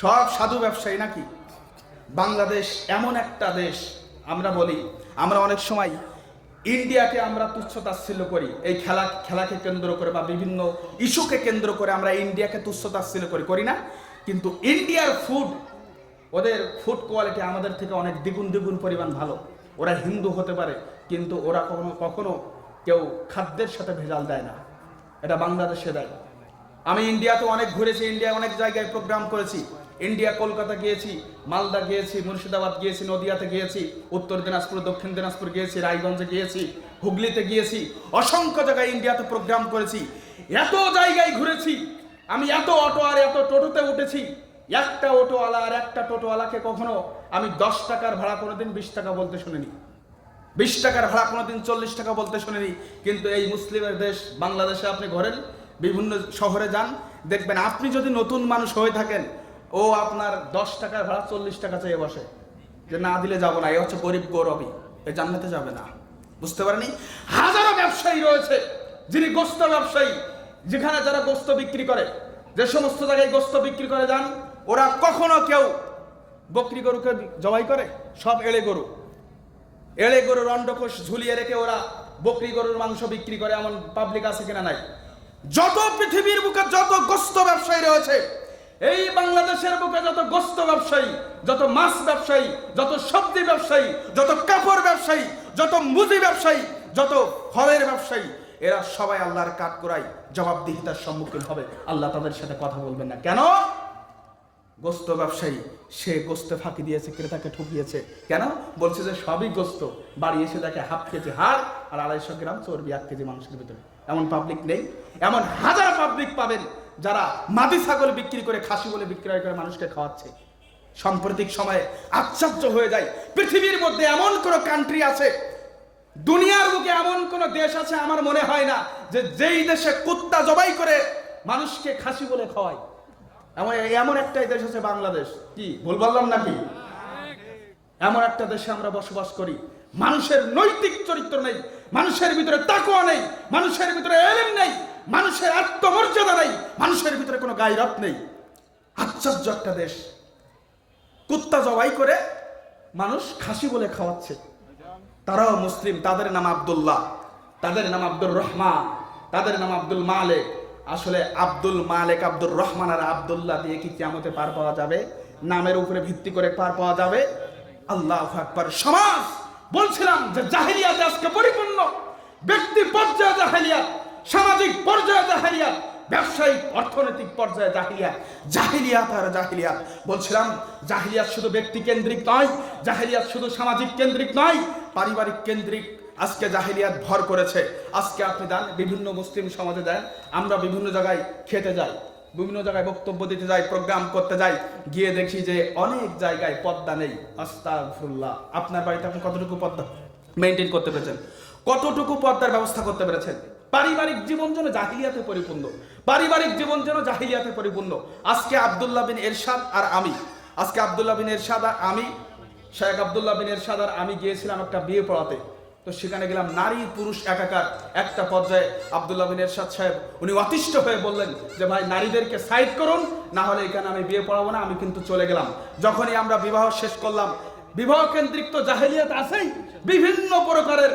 সব সাধু ব্যবসায়ী নাকি? বাংলাদেশ এমন একটা দেশ, আমরা বলি, আমরা অনেক সময় ইন্ডিয়াকে আমরা তুচ্ছ তাচ্ছিল্য করি, এই খেলা, খেলাকে কেন্দ্র করে বা বিভিন্ন ইস্যুকে কেন্দ্র করে আমরা ইন্ডিয়াকে তুচ্ছ তাচ্ছিল্য করি করি না? কিন্তু ইন্ডিয়ার ফুড ওদের ফুড কোয়ালিটি আমাদের থেকে অনেক দ্বিগুণ দ্বিগুণ পরিমাণ ভালো। ওরা হিন্দু হতে পারে, কিন্তু ওরা কখনো কখনো কেউ খাদ্যের সাথে ভেজাল দেয় না। এটা বাংলাদেশে দেয়। আমি ইন্ডিয়াতে অনেক ঘুরেছি ইন্ডিয়া অনেক জায়গায় প্রোগ্রাম করেছি। ইন্ডিয়া, কলকাতা গিয়েছি, মালদা গিয়েছি, মুর্শিদাবাদ গিয়েছি, নদিয়াতে গিয়েছি, উত্তর দিনাজপুর, দক্ষিণ দিনাজপুর গিয়েছি, রায়গঞ্জে গিয়েছি, হুগলিতে গিয়েছি, অসংখ্য জায়গায় ইন্ডিয়াতে প্রোগ্রাম করেছি। এত জায়গায় ঘুরেছি, আমি এত অটো আর এত টোটোতে উঠেছি, একটা অটোওয়ালা আর একটা টোটোওয়ালাকে কখনো আমি দশ টাকার ভাড়া কোনোদিন বিশ টাকা বলতে শুনিনি। বিশ টাকার ভাড়া কোনোদিন চল্লিশ টাকা বলতে শুনিনি। কিন্তু এই মুসলিমের দেশ, বাংলাদেশে আপনি ঘরেন বিভিন্ন শহরে যান, দেখবেন আপনি যদি নতুন মানুষ হয়ে থাকেন ও আপনার দশ টাকার ভাড়া চল্লিশ টাকা চেয়ে বসে। যে না দিলে যাব না, এ হচ্ছে গরিব গৌরবী, এ জান্নাতে যাবে না। বুঝতে পারেনি? হাজারো ব্যবসায়ী রয়েছে, যিনি গোস্ত ব্যবসায়ী, যেখানে যারা গোস্ত বিক্রি করে। যে সমস্ত জায়গায় গোস্ত বিক্রি করে যান ওরা কখনো কেউ বকরি গরুকে জবাই করে? সব এড়ে গরু। এড়ে গরুর অন্ডকোষ ঝুলিয়ে রেখে ওরা বকরি গরুর মাংস বিক্রি করে, এমন পাবলিক আছে কিনা নাই? যত পৃথিবীর বুকে যত গোস্ত ব্যবসায়ী রয়েছে এই বাংলাদেশের বুকে যত গোস্ত ব্যবসায়ী, যত মাছ ব্যবসায়ী, যত সবজি ব্যবসায়ী, যত কাপড় ব্যবসায়ী, যত মুদি ব্যবসায়ী, যত ফলের ব্যবসায়ী, এরা সবাই আল্লাহর কাঠ করাই জবাবদিহিতার সম্মুখীন হবে। আল্লাহ তাদের সাথে কথা বলবেন না। কেন? গোস্ত ব্যবসায়ী, সে গোস্তে ফাঁকি দিয়েছে, ক্রেতাকে ঠকিয়েছে। কেন? বলছে যে সবই গোস্ত। বাড়ি এসে দেখে হাফ কেজি হাড় আর আড়াইশো গ্রাম চর্বি এক কেজি মাংসের ভিতরে। এমন পাবলিক নেই। এমন হাজার পাবলিক পাবেন। যারা মাদি ছাগল বিক্রি করে, খাসি বলে বিক্রয় করে মানুষকে খাওয়াচ্ছে। সাম্প্রতিক সময়ে আশ্চর্য হয়ে যায়, পৃথিবীর মধ্যে এমন কোন কান্ট্রি আছে, দুনিয়ার বুকে এমন কোন দেশ আছে, আমার মনে হয় না, যে যেই দেশে কুত্তা জবাই করে মানুষকে খাসি বলে খাওয়ায়। এমন এমন একটাই দেশ আছে বাংলাদেশ। কি, ভুল বললাম নাকি? এমন একটা দেশে আমরা বসবাস করি, মানুষের নৈতিক চরিত্র নেই, মানুষের ভিতরে তাকুয়া নেই, মানুষের ভিতরে এলেম নেই। মানুষের আত্মমর্যাদা নেই, মানুষের ভিতরে কোনো গায়রত নেই। আশ্চর্য একটা দেশ। কুত্তা জবাই করে মানুষ খাসি বলে খাওয়াচ্ছে। তারাও মুসলিম, তাদের নাম আব্দুল্লাহ, তাদের নাম আব্দুর রহমান, তাদের নাম আব্দুল মালেক। আসলে আব্দুল মালেক, আব্দুর রহমান আর আবদুল্লাহ দিয়ে কি কিয়ামতে পার পাওয়া যাবে? নামের উপরে ভিত্তি করে পার পাওয়া যাবে? আল্লাহ আকবার। সমাজ, বলছিলাম যে জাহিলিয়াত আজকে পরিপূর্ণ। ব্যক্তি পর্যায়ে জাহিলিয়াত। সামাজিক পর্যায়ে জাহিলিয়াত, ব্যবসায়িক, অর্থনৈতিক পর্যায়ে জাহিলিয়াত। জাহিলিয়াত আর জাহিলিয়াত। বলছিলাম, জাহিলিয়াত শুধু ব্যক্তি কেন্দ্রিক নয়, জাহিলিয়াত শুধু সামাজিক কেন্দ্রিক নয়, পারিবারিক কেন্দ্রিক। আজকে জাহিলিয়াত ভর করেছে। আজকে আপনি দেন, বিভিন্ন মুসলিম সমাজে দেন, আমরা বিভিন্ন জায়গায় খেতে যাই, বিভিন্ন জায়গায় বক্তব্য দিতে যাই, প্রোগ্রাম করতে যাই, গিয়ে দেখি যে অনেক জায়গায় পদ্মা নেই। আস্তাগফিরুল্লাহ। আপনার বাড়িতে আপনি কতটুকু পদ্মা? মেনটেন করতে পেরেছেন। কতটুকু পর্দার ব্যবস্থা করতে পেরেছেন? পারিবারিক জীবন যেন জাহিলিয়াতে পরিপূর্ণ, পারিবারিক জীবন যেন জাহিলিয়াতে পরিপূর্ণ। আজকে আব্দুল্লাহ বিন এরশাদ আর আমি, আজকে আব্দুল্লাহ বিন এরশাদ আর আমি শেখ আব্দুল্লাহ বিন এরশাদ আর আমি গিয়েছিলাম একটা বিয়ে পড়াতে। তো সেখানে গেলাম নারী পুরুষ একাকার একটা পর্যায়ে আব্দুল্লাহ বিন এরশাদ সাহেব, উনি অতিষ্ঠ হয়ে বললেন যে, ভাই, নারীদেরকে সাইড করুন, না হলে এখানে আমি বিয়ে পড়াবো না, আমি কিন্তু চলে গেলাম। যখনই আমরা বিবাহ শেষ করলাম, বিবাহ কেন্দ্রিক তো জাহেলিয়াত আছেই, বিভিন্ন প্রকারের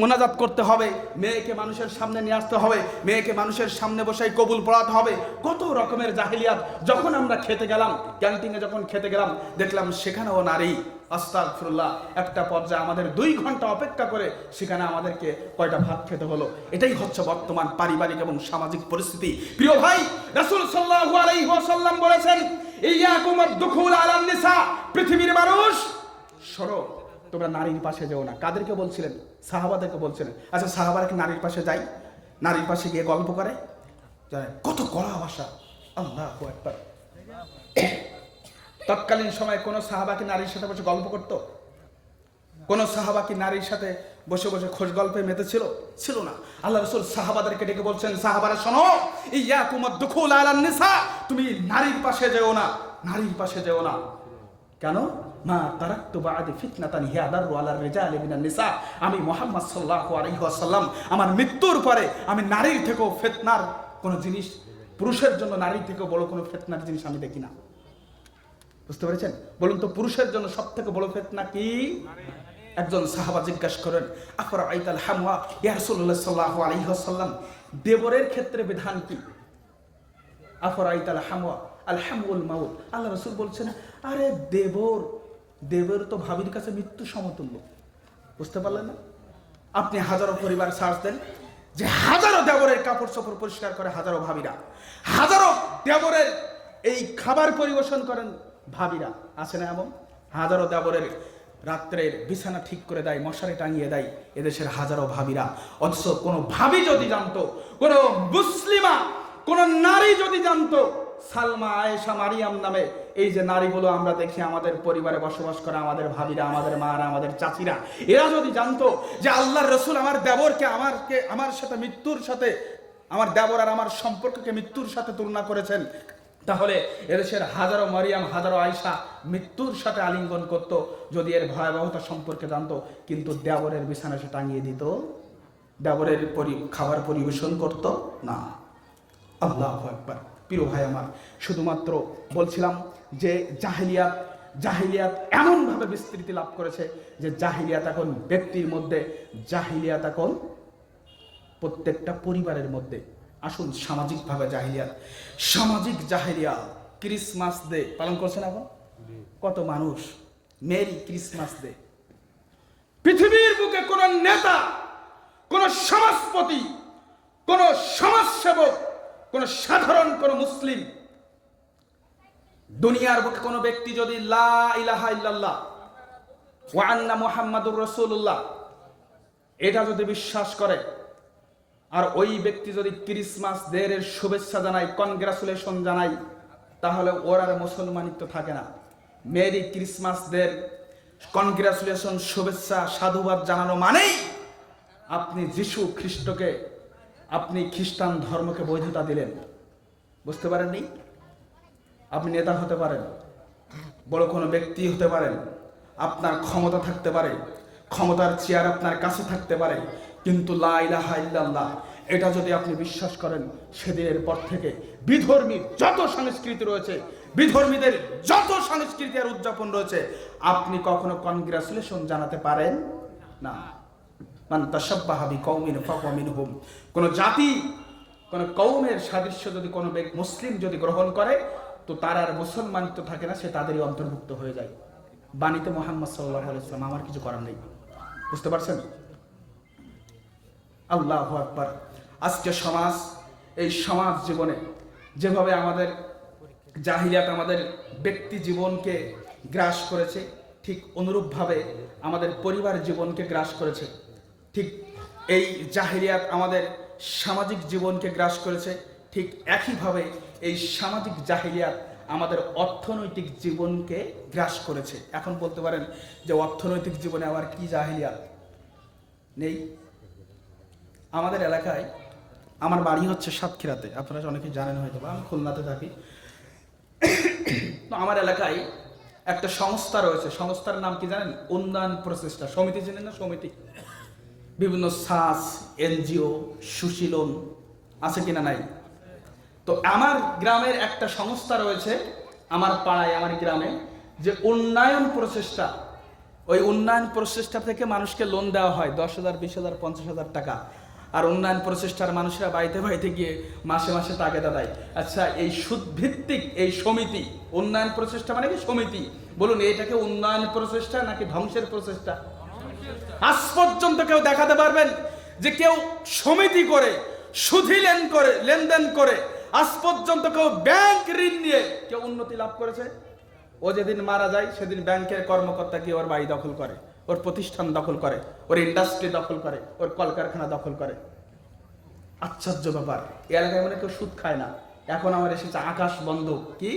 মোনাজাত করতে হবে, মেয়েকে মানুষের সামনে নিয়ে আসতে হবে, মেয়েকে মানুষের সামনে বসাই কবুল পড়াতে হবে। কত রকমের জাহিলিয়াত, যখন আমরা খেতে গেলাম, ক্যান্টিনে যখন খেতে গেলাম, দেখলাম সেখানেও নারী। আস্তাগফিরুল্লাহ, একটা পর্যায়ে আমাদের দুই ঘণ্টা অপেক্ষা করে সেখানে আমাদেরকে কয়টা ভাত খেতে হলো। এটাই হচ্ছে বর্তমান পারিবারিক এবং সামাজিক পরিস্থিতি। প্রিয় ভাই, রাসূল সাল্লাল্লাহু আলাইহি ওয়াসাল্লাম বলেছেন ইয়াকুম আদ-দুখুল আলান নিসা পৃথিবীর মানুষ সরো তোমরা নারীর পাশে যেও না। কাদেরকে বলছিলেন? সাহাবাদেরকে বলছিলেন। আচ্ছা সাহাবারা কি নারীর পাশে যায়? নারীর পাশে গিয়ে গল্প করে? কত কড়া ভাষা। আল্লাহ তৎকালীন সময় কোনো সাহাবা কি নারীর সাথে বসে গল্প করতো? কোন সাহাবা কি নারীর সাথে বসে বসে খোঁজ গল্পে মেতেছিল? ছিল না। আল্লাহ রসুল সাহাবাদেরকে ডেকে বলছেন, সাহাবারা, শোনো ইয়া কুমার দুখুল আলান তুমি নারীর পাশে যেও না, নারীর পাশে যেও না। কেন? মা তারাক্তু বাদি ফিতনাতান হিয়া দারু আলার রিজালি মিনান নিসা। আমি মুহাম্মদ সাল্লাল্লাহু আলাইহি আমার মৃত্যুর পরে আমি নারীর থেকেও ফিতনার কোন জিনিস, পুরুষের জন্য নারী থেকে বড় কোনো ফেতনার জিনিস আমি দেখি না। বুঝতে পেরেছেন? বলুন তো, পুরুষের জন্য সব থেকে বড় ফেতনা কি? একজন সাহাবা জিজ্ঞাসা করেন, আফর আইতাল হামওয়া? ইয়ারসুল্লাহ সাল্লাহ আলহিহাসাল্লাম দেবরের ক্ষেত্রে বিধান কি? আফর আইতাল হামওয়া? আল হামউল মাউল আল্লাহ রসুল বলছেন, আরে দেবর দেবর তো ভাবির কাছে মৃত্যু সমতুল্য। বুঝতে পারলেন না? আপনি হাজারো পরিবার সার্চ দেন যে হাজারো দেবরের কাপড় চোপড় পরিষ্কার করে হাজারো ভাবিরা। হাজারো দেবরের এই খাবার পরিবেশন করেন ভাবিরা। আছে না এমন? হাজারো দেবরের রাত্রের বিছানা ঠিক করে দেয়, মশারি টাঙিয়ে দেয় এদেশের হাজারো ভাবিরা। অথচ কোনো ভাবি যদি জানতো, কোনো মুসলিমা, কোন নারী যদি জানতো, সালমা আয়েশা মারিয়াম নামে এই যে নারীগুলো আমরা দেখি আমাদের পরিবারে বসবাস করে, আমাদের ভাবিরা, আমাদের মারা, আমাদের চাচিরা, এরা যদি জানতো যে আল্লাহর রসুল আমার দেবরকে, আমারকে, আমার সাথে মৃত্যুর সাথে, আমার দেবর আর আমার সম্পর্ককে মৃত্যুর সাথে তুলনা করেছেন, তাহলে এদেশের হাজারো মারিয়াম, হাজারো আয়সা মৃত্যুর সাথে আলিঙ্গন করত, যদি এর ভয়াবহতা সম্পর্কে জানতো, কিন্তু দেবরের বিছানা সে টাঙিয়ে দিত। দেবরের পরি খাবার পরিবেশন করত না। আল্লাহ একবার প্রিয় ভাই আমার, শুধুমাত্র বলছিলাম যে জাহিলিয়াত জাহিলিয়াত এমনভাবে বিস্তৃতি লাভ করেছে যে জাহিলিয়াত এখন ব্যক্তির মধ্যে, জাহিলিয়াত এখন প্রত্যেকটা পরিবারের মধ্যে। আসুন সামাজিকভাবে জাহিলিয়াত, সামাজিক জাহিলিয়া ক্রিসমাস ডে, পালন করছেন এখন? কত মানুষ? Merry Christmas day. পৃথিবীর বুকে কোন নেতা, কোন সমাজপতি, কোন সমাজসেবক কোন সাধারণ, কোন মুসলিম দুনিয়ার বুকে কোনো ব্যক্তি যদি লা রাসূলুল্লাহ, এটা যদি বিশ্বাস করে, আর ওই ব্যক্তি যদি ক্রিসমাস দের শুভেচ্ছা জানায়, কনগ্রাচুলেশন জানায়, তাহলে ওর আর মুসলমানিত্ব থাকে না। মেরি ক্রিসমাস দের কনগ্রাচুলেশন, শুভেচ্ছা, সাধুবাদ জানানো মানেই আপনি যিশু খ্রিস্টকে আপনি খ্রিস্টান ধর্মকে বৈধতা দিলেন। বুঝতে পারেননি? আপনি নেতা হতে পারেন, বড় কোনো ব্যক্তি হতে পারেন, আপনার ক্ষমতা থাকতে পারে, ক্ষমতার চেয়ার আপনার কাছে থাকতে পারে, কিন্তু লা ইলাহা ইল্লাল্লাহ, এটা যদি আপনি বিশ্বাস করেন, সেদিনের পর থেকে বিধর্মী যত সংস্কৃতি রয়েছে, বিধর্মীদের যত সংস্কৃতি আর উদযাপন রয়েছে, আপনি কখনো কনগ্রাচুলেশন জানাতে পারেন? না। মান তাসাব্বাহা বিকৌমিন ফাহুয়া মিনহুম। কোন জাতি, কোন কৌমের সাদৃশ্য যদি কোনো মুসলিম যদি গ্রহণ করে, তো তার আর মুসলমানিত্ব থাকে না, সে তাদেরই অন্তর্ভুক্ত হয়ে যায়। বাণীতে মোহাম্মদ সাল্লাহ আলাইসলাম আমার কিছু করার নেই। বুঝতে পারছেন? আল্লাহ আকবার। আজকে সমাজ, এই সমাজ জীবনে যেভাবে আমাদের জাহিলিয়াত, আমাদের ব্যক্তি জীবনকে গ্রাস করেছে, ঠিক অনুরূপভাবে আমাদের পরিবার জীবনকে গ্রাস করেছে ঠিক এই জাহিলিয়াত আমাদের সামাজিক জীবনকে গ্রাস করেছে, ঠিক একইভাবে এই সামাজিক জাহিলিয়াত আমাদের অর্থনৈতিক জীবনকে গ্রাস করেছে। এখন বলতে পারেন যে অর্থনৈতিক জীবনে আবার কি জাহিলিয়াত নেই। আমাদের এলাকায়, আমার বাড়ি হচ্ছে সাতক্ষীরাতে, আপনারা অনেকে জানেন হয়তো বা, আমি খুলনাতে থাকি। তো আমার এলাকায় একটা সংস্থা রয়েছে, সংস্থার নাম কি জানেন? উন্নয়ন প্রচেষ্টা, সমিতি, চেনেন না? সমিতি। বিভিন্ন সাস, এনজিও, সুশীলন আছে কিনা নাই? তো আমার গ্রামের একটা সংস্থা রয়েছে, আমার পাড়ায়, আমার গ্রামে, যে উন্নয়ন প্রচেষ্টা, ওই উন্নয়ন প্রচেষ্টা থেকে মানুষকে লোন দেওয়া হয়, দশ হাজার, বিশ হাজার, পঞ্চাশ হাজার টাকা। আর উন্নয়ন প্রচেষ্টার মানুষরা বাড়িতে বাড়িতে গিয়ে মাসে মাসে তাগেদা দেয়। আচ্ছা এই সুদভিত্তিক এই সমিতি, উন্নয়ন প্রচেষ্টা মানে কি সমিতি? বলুন, এটাকে উন্নয়ন প্রচেষ্টা নাকি ধ্বংসের প্রচেষ্টা? আজ পর্যন্ত কেউ দেখাতে পারবেন যে কেউ সমিতি করে, সুধি লেন করে, লেনদেন করে, আজ পর্যন্ত কেউ ব্যাংক ঋণ নিয়ে কেউ উন্নতি লাভ করেছে। ও যেদিন মারা যায়, সেদিন ব্যাংকের কর্মকর্তা গিয়ে ওর বাড়ি দখল করে, ওর প্রতিষ্ঠান দখল করে, ওর ইন্ডাস্ট্রি দখল করে, ওর কলকারখানা দখল করে? আশ্চর্য ব্যাপার। এই এলাকায় মানে কেউ সুদ খায় না। এখন আমার এসেছে আকাশ বন্ধ কি?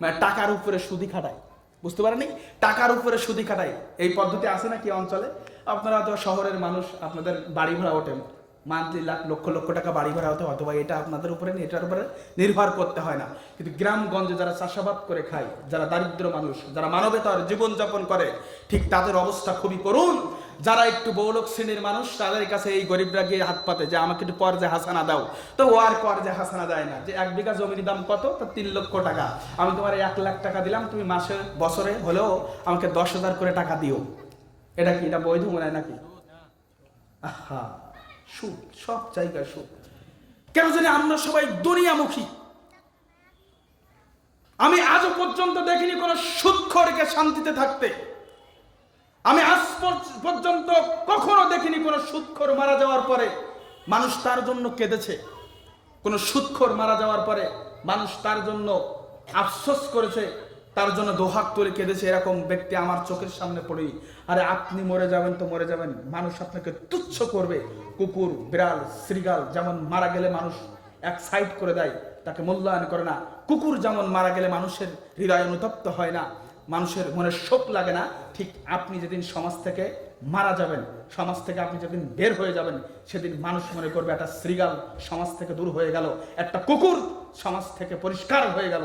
মানে টাকার উপরে সুদি খাটায়। বুঝতে পারেনি টাকার উপরে সুদি খাটায় এই পদ্ধতি আছে না কি অঞ্চলে? আপনারা তো শহরের মানুষ, আপনাদের বাড়ি ভাড়া ওঠেন মান্থলি লাখ, লক্ষ লক্ষ টাকা বাড়ি ভাড়া হতে অথবা এটা আপনাদের উপরে, এটার উপরে নির্ভর করতে হয় না। কিন্তু গ্রামগঞ্জে যারা চাষাবাদ করে খায়, যারা দারিদ্র মানুষ, যারা মানবেতর জীবনযাপন করে, ঠিক তাদের অবস্থা খুবই করুন যারা একটু বৌলক শ্রেণির মানুষ, তাদের কাছে এই গরিবরা গিয়ে হাত পাতে যে, আমাকে একটু কর্জে হাসানা দাও। তো ও আর কর্জে হাসানা দেয় না। যে এক বিঘা জমির দাম কত? তো তিন লক্ষ টাকা। আমি তোমার এক লাখ টাকা দিলাম, তুমি মাসে, বছরে হলেও আমাকে দশ হাজার করে টাকা দিও। এটা কি? এটা বৈধ মনে হয় নাকি? সুখ সব জায়গায় সুখ কেন জানি আমরা সবাই দুনিয়ামুখী। আমি আজও পর্যন্ত দেখিনি কোনো সুৎখরকে শান্তিতে থাকতে। পর্যন্ত কখনো দেখিনি কোনো সুৎখর মারা যাওয়ার পরে। মানুষ তার জন্য কেঁদেছে। কোনো সুৎখর মারা যাওয়ার পরে মানুষ তার জন্য আফসোস করেছে, তার জন্য দোহাক তুলে কেঁদেছে। এরকম ব্যক্তি আমার চোখের সামনে পড়েই। আরে আপনি মরে যাবেন তো মরে যাবেন। মানুষ আপনাকে তুচ্ছ করবে। কুকুর, বিড়াল, শ্রীগাল যেমন মারা গেলে মানুষ এক সাইড করে দেয়, তাকে মূল্যায়ন করে না। কুকুর যেমন মারা গেলে মানুষের হৃদয় অনুতপ্ত হয় না মানুষের মনে শোক লাগে না। ঠিক আপনি যেদিন সমাজ থেকে মারা যাবেন, সমাজ থেকে আপনি যেদিন বের হয়ে যাবেন, সেদিন মানুষ মনে করবে একটা শ্রীগাল সমাজ থেকে দূর হয়ে গেল, একটা কুকুর সমাজ থেকে পরিষ্কার হয়ে গেল।